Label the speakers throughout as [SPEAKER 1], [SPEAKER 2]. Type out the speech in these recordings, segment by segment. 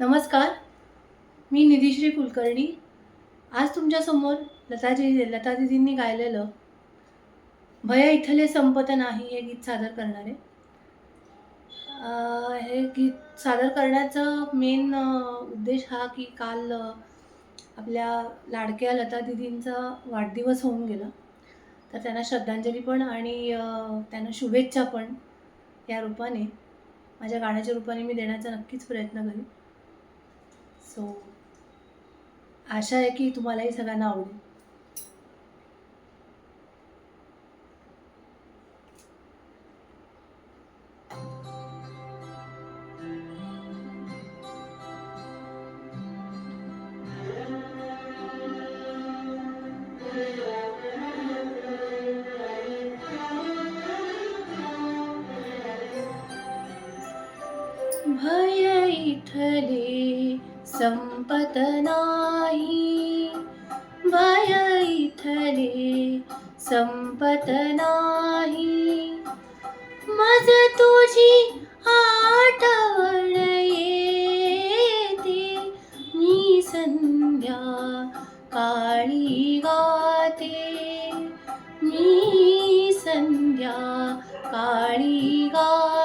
[SPEAKER 1] नमस्कार मी निधीश्री कुलकर्णी. आज तुमच्यासमोर लताजी लता दिदींनी गायलेलं भय इथले संपत नाही हे गीत सादर करणार. आहे हे गीत सादर करण्याचा मेन उद्देश हा की काल आपल्या लाडक्या लता दिदींचा वाढदिवस होऊन गेला. तर त्यांना श्रद्धांजली पण आणि त्यांना शुभेच्छा पण या रूपाने माझ्या गाण्याच्या रूपाने मी देण्याचा नक्कीच प्रयत्न करेन. सो आशा आहे की तुम्हालाही सगळ्यांना आवडेल. संपत नाही भय इथले संपत नाही मज तुझी आठवण येते मी संध्या काळी गाते. मी संध्या काळी गाते.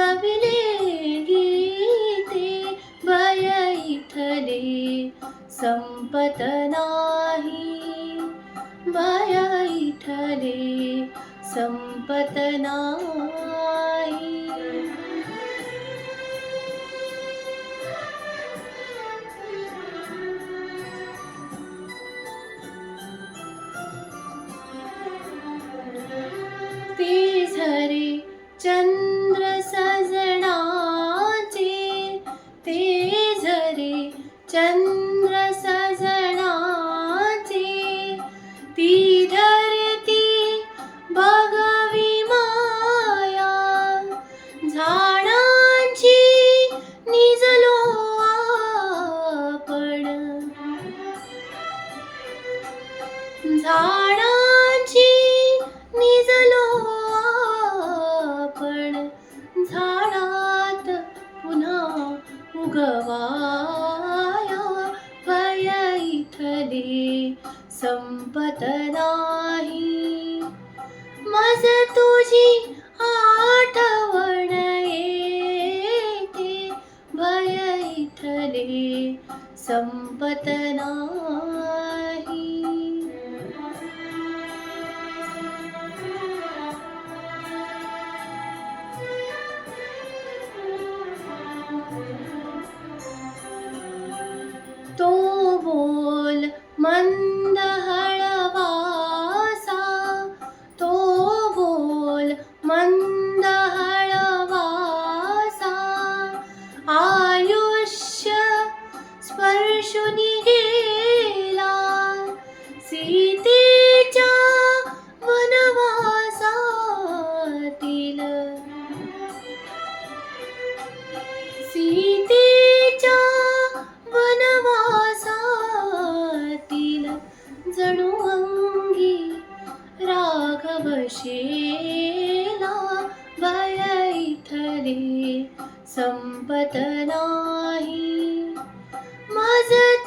[SPEAKER 1] कविले गीते भय इथले संपत नाही. भय इथले संपत नाही. चंद्र सजनाचे ते झरे. चंद्र सजनाचे ती धरती बघवी माया. झाडांची निजलो आपण. झाडा इथले संपत नाही. मज तुझी आठवण येते. भय इथले संपत नाही. मज तुझी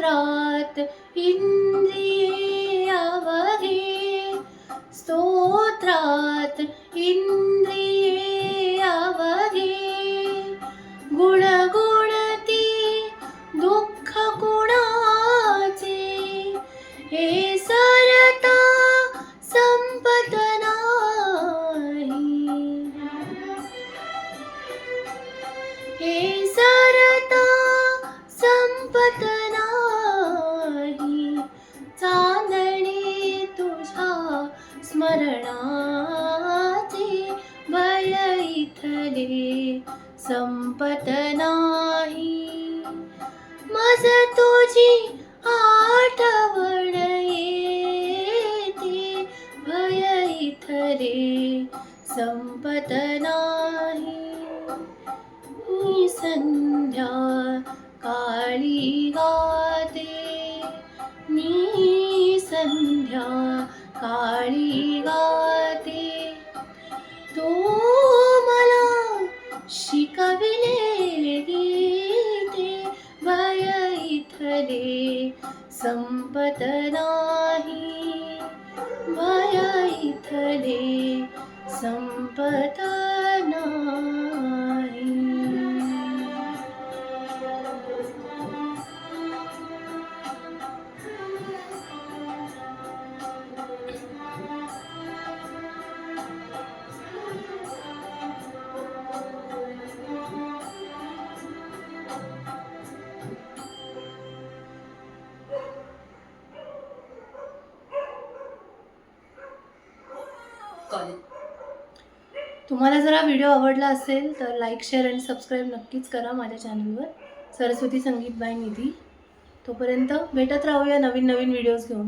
[SPEAKER 1] स्तोत्रात इंद्रिये अवघे स्तोत्रात इंद्रिये संपत नाही. मज तुझी आठवण येते. भय थरे संपत नाही. मी संध्या काळी गाते. मी संध्या काळी संपत नाही. माया इथले संपत नाही. तुम्हाला जरा व्हिडिओ आवडला असेल तर लाईक शेअर आणि सबस्क्राईब नक्कीच करा माझ्या चॅनलवर सरस्वती संगीत बाय निधी. तोपर्यंत भेटत राहूया नवीन नवीन व्हिडिओज घेऊन.